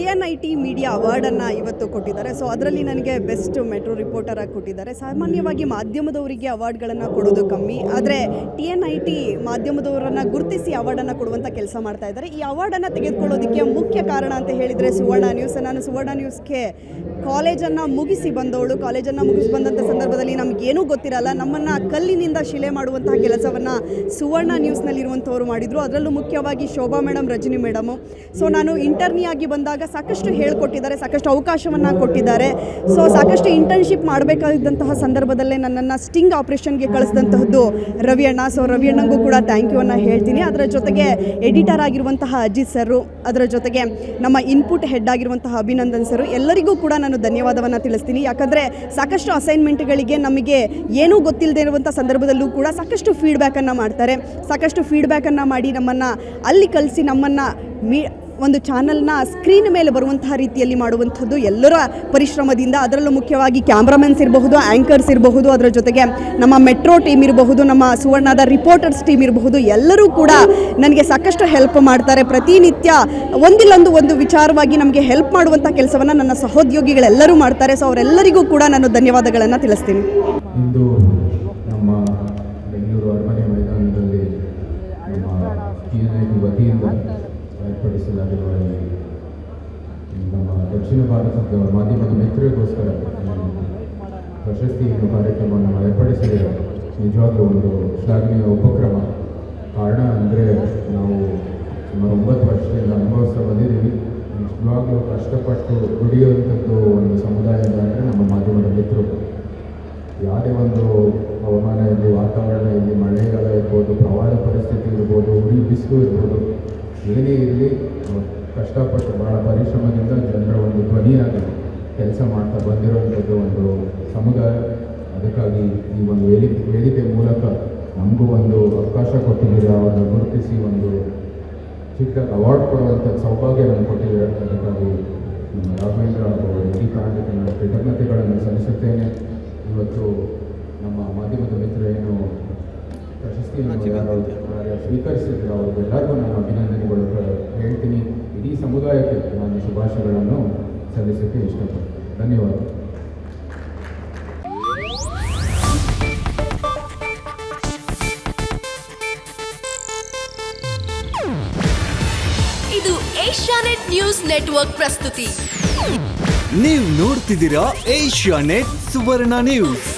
T N I T media ಅವಾರ್ಡನ್ನು ಇವತ್ತು ಕೊಟ್ಟಿದ್ದಾರೆ. So ಅದರಲ್ಲಿ ನನಗೆ ಬೆಸ್ಟ್ ಮೆಟ್ರೋ ರಿಪೋರ್ಟರ್ ಆಗಿ ಕೊಟ್ಟಿದ್ದಾರೆ. ಸಾಮಾನ್ಯವಾಗಿ ಮಾಧ್ಯಮದವರಿಗೆ ಅವಾರ್ಡ್ಗಳನ್ನು ಕೊಡೋದು ಕಮ್ಮಿ. ಆದರೆ ಟಿ ಎನ್ ಐ ಟಿ ಮಾಧ್ಯಮದವರನ್ನು ಗುರುತಿಸಿ ಅವಾರ್ಡನ್ನು ಕೊಡುವಂಥ ಕೆಲಸ ಮಾಡ್ತಾ ಇದ್ದಾರೆ. ಈ ಅವಾರ್ಡನ್ನು ತೆಗೆದುಕೊಳ್ಳೋದಕ್ಕೆ ಮುಖ್ಯ ಕಾರಣ ಅಂತ ಹೇಳಿದರೆ ಸುವರ್ಣ ನ್ಯೂಸ್. ನಾನು ಸುವರ್ಣ ನ್ಯೂಸ್ಗೆ ಕಾಲೇಜನ್ನು ಮುಗಿಸಿ ಬಂದವಳು. ಕಾಲೇಜನ್ನು ಮುಗಿಸಿ ಬಂದಂಥ ಸಂದರ್ಭದಲ್ಲಿ ನಮಗೇನೂ ಗೊತ್ತಿರಲ್ಲ. ನಮ್ಮನ್ನು ಕಲ್ಲಿನಿಂದ ಶಿಲೆ ಮಾಡುವಂತಹ ಕೆಲಸವನ್ನು ಸುವರ್ಣ ನ್ಯೂಸ್ನಲ್ಲಿರುವಂಥವ್ರು ಮಾಡಿದರು. ಅದರಲ್ಲೂ ಮುಖ್ಯವಾಗಿ Shobha madam, Rajani madam. So ನಾನು ಇಂಟರ್ನಿಯಾಗಿ ಬಂದಾಗ ಸಾಕಷ್ಟು ಹೇಳ್ಕೊಟ್ಟಿದ್ದಾರೆ, ಸಾಕಷ್ಟು ಅವಕಾಶವನ್ನು ಕೊಟ್ಟಿದ್ದಾರೆ. ಸೊ ಸಾಕಷ್ಟು ಇಂಟರ್ನ್ಶಿಪ್ ಮಾಡಬೇಕಾದಂತಹ ಸಂದರ್ಭದಲ್ಲೇ ನನ್ನನ್ನು ಸ್ಟಿಂಗ್ ಆಪ್ರೇಷನ್ಗೆ ಕಳಿಸಿದಂತಹದ್ದು ರವಿಯಣ್ಣ ಸೊ ರವಿಯಣ್ಣಗೂ ಕೂಡ ಥ್ಯಾಂಕ್ ಯು ಅನ್ನು ಹೇಳ್ತೀನಿ. ಅದರ ಜೊತೆಗೆ ಎಡಿಟರ್ ಆಗಿರುವಂತಹ ಅಜಿತ್ ಸರ್ ಅದರ ಜೊತೆಗೆ ನಮ್ಮ ಇನ್ಪುಟ್ ಹೆಡ್ ಆಗಿರುವಂತಹ ಅಭಿನಂದನ್ ಸರು ಎಲ್ಲರಿಗೂ ಕೂಡ ನಾನು ಧನ್ಯವಾದವನ್ನು ತಿಳಿಸ್ತೀನಿ. ಯಾಕಂದರೆ ಸಾಕಷ್ಟು ಅಸೈನ್ಮೆಂಟ್ಗಳಿಗೆ ನಮಗೆ ಏನೂ ಗೊತ್ತಿಲ್ಲದೆ ಇರುವಂಥ ಸಂದರ್ಭದಲ್ಲೂ ಕೂಡ ಸಾಕಷ್ಟು ಫೀಡ್ಬ್ಯಾಕನ್ನು ಮಾಡ್ತಾರೆ. ಸಾಕಷ್ಟು ಫೀಡ್ಬ್ಯಾಕನ್ನು ಮಾಡಿ ನಮ್ಮನ್ನು ಅಲ್ಲಿ ಕಲಿಸಿ ನಮ್ಮನ್ನು ಮೀ ಒಂದು ಚಾನಲ್ನ ಸ್ಕ್ರೀನ್ ಮೇಲೆ ಬರುವಂತಹ ರೀತಿಯಲ್ಲಿ ಮಾಡುವಂಥದ್ದು ಎಲ್ಲರ ಪರಿಶ್ರಮದಿಂದ ಅದರಲ್ಲೂ ಮುಖ್ಯವಾಗಿ ಕ್ಯಾಮ್ರಾಮನ್ಸ್ ಇರಬಹುದು ಆ್ಯಂಕರ್ಸ್ ಇರಬಹುದು, ಅದರ ಜೊತೆಗೆ ನಮ್ಮ ಮೆಟ್ರೋ ಟೀಮ್ ಇರಬಹುದು, ನಮ್ಮ ಸುವರ್ಣದ ರಿಪೋರ್ಟರ್ಸ್ ಟೀಮ್ ಇರಬಹುದು, ಎಲ್ಲರೂ ಕೂಡ ನನಗೆ ಸಾಕಷ್ಟು ಹೆಲ್ಪ್ ಮಾಡ್ತಾರೆ. ಪ್ರತಿನಿತ್ಯ ಒಂದಿಲ್ಲೊಂದು ಒಂದು ವಿಚಾರವಾಗಿ ನಮಗೆ ಹೆಲ್ಪ್ ಮಾಡುವಂಥ ಕೆಲಸವನ್ನು ನನ್ನ ಸಹೋದ್ಯೋಗಿಗಳೆಲ್ಲರೂ ಮಾಡ್ತಾರೆ. ಸೊ ಅವರೆಲ್ಲರಿಗೂ ಕೂಡ ನಾನು ಧನ್ಯವಾದಗಳನ್ನು ತಿಳಿಸ್ತೀನಿ. ಅರಮನೆ ಮೈದಾನದಲ್ಲಿ ನಮ್ಮ ಏರ್ಪಡಿಸಲಾಗಿರುವ ಈ ನಮ್ಮ ದಕ್ಷಿಣ ಭಾರತದ ಮಾಧ್ಯಮದ ಮಿತ್ರರಿಗೋಸ್ಕರ ಪ್ರಶಸ್ತಿ ಕಾರ್ಯಕ್ರಮವನ್ನು ಏರ್ಪಡಿಸಿದ್ದೇವೆ ನಿಜವಾಗ್ಲೂ ಒಂದು ಶ್ಲಾಘನೀಯ ಉಪಕ್ರಮ ಕಾರಣ ಅಂದರೆ ನಾವು ಸುಮಾರು ಒಂಬತ್ತು ವರ್ಷದಿಂದ ಅನುಭವಿಸ್ತಾ ಬಂದಿದ್ದೀವಿ ನಿಜವಾಗ್ಲೂ ಕಷ್ಟಪಟ್ಟು ದುಡಿಯುವಂಥದ್ದು ಒಂದು ಸಮುದಾಯ ಅಂದರೆ ನಮ್ಮ ಮಾಧ್ಯಮದ ಮಿತ್ರರು ಯಾವುದೇ ಒಂದು ಹವಾಮಾನ ಇರಲಿ ವಾತಾವರಣ ಇರಲಿ ಮಳೆಗಾಲ ಇರ್ಬೋದು ಪ್ರವಾಹ ಪರಿಸ್ಥಿತಿ ಇರ್ಬೋದು ಉರಿ ಬಿಸಿಲು ಇರ್ಬೋದು ಏನೇ ಇರಲಿ ಕಷ್ಟಪಟ್ಟು ಭಾಳ ಪರಿಶ್ರಮದಿಂದ ಜನರ ಒಂದು ಧ್ವನಿಯಾಗಿ ಕೆಲಸ ಮಾಡ್ತಾ ಬಂದಿರುವಂಥದ್ದು ಒಂದು ಸಮುದಾಯ. ಅದಕ್ಕಾಗಿ ಈ ಒಂದು ವೇದಿಕೆ ವೇದಿಕೆ ಮೂಲಕ ನಮಗೂ ಒಂದು ಅವಕಾಶ ಕೊಟ್ಟಿದ್ದೀರಿ. ಅವರನ್ನು ಗುರುತಿಸಿ ಒಂದು ಚಿಕ್ಕ ಅವಾರ್ಡ್ ಕೊಡುವಂಥ ಸೌಭಾಗ್ಯ ನಮ್ಗೆ ಕೊಟ್ಟಿದ್ದಾರೆ. ಅದಕ್ಕಾಗಿ ರಾಘವೇಂದ್ರ ಅವರು ಈ ಕಾರಣಕ್ಕೆ ನಾನು ಕೃತಜ್ಞತೆಗಳನ್ನು ಸಲ್ಲಿಸುತ್ತೇನೆ. ಇವತ್ತು ನಮ್ಮ ಮಾಧ್ಯಮದ ಮಿತ್ರ ಏನು ಪ್ರಶಸ್ತಿಯನ್ನು ಸ್ವೀಕರಿಸಿದ್ರು. ಅವ್ರಿಗೆಲ್ಲರಿಗೂ ನಾನು ಅಭಿನಂದನೆಗಳು ಹೇಳ್ತೀನಿ. ಇಡೀ ಸಮುದಾಯಕ್ಕೆ ನಾನು ಶುಭಾಶಯಗಳನ್ನು ಸಲ್ಲಿಸೋಕ್ಕೆ ಇಷ್ಟಪಡ್ತೀನಿ. ಧನ್ಯವಾದ ಇದು ಏಷ್ಯಾನೆಟ್ ನ್ಯೂಸ್ ನೆಟ್ವರ್ಕ್ ಪ್ರಸ್ತುತಿ. ನೀವು ನೋಡ್ತಿದ್ದೀರಾ ಏಷ್ಯಾ ನೆಟ್ ಸುವರ್ಣ ನ್ಯೂಸ್.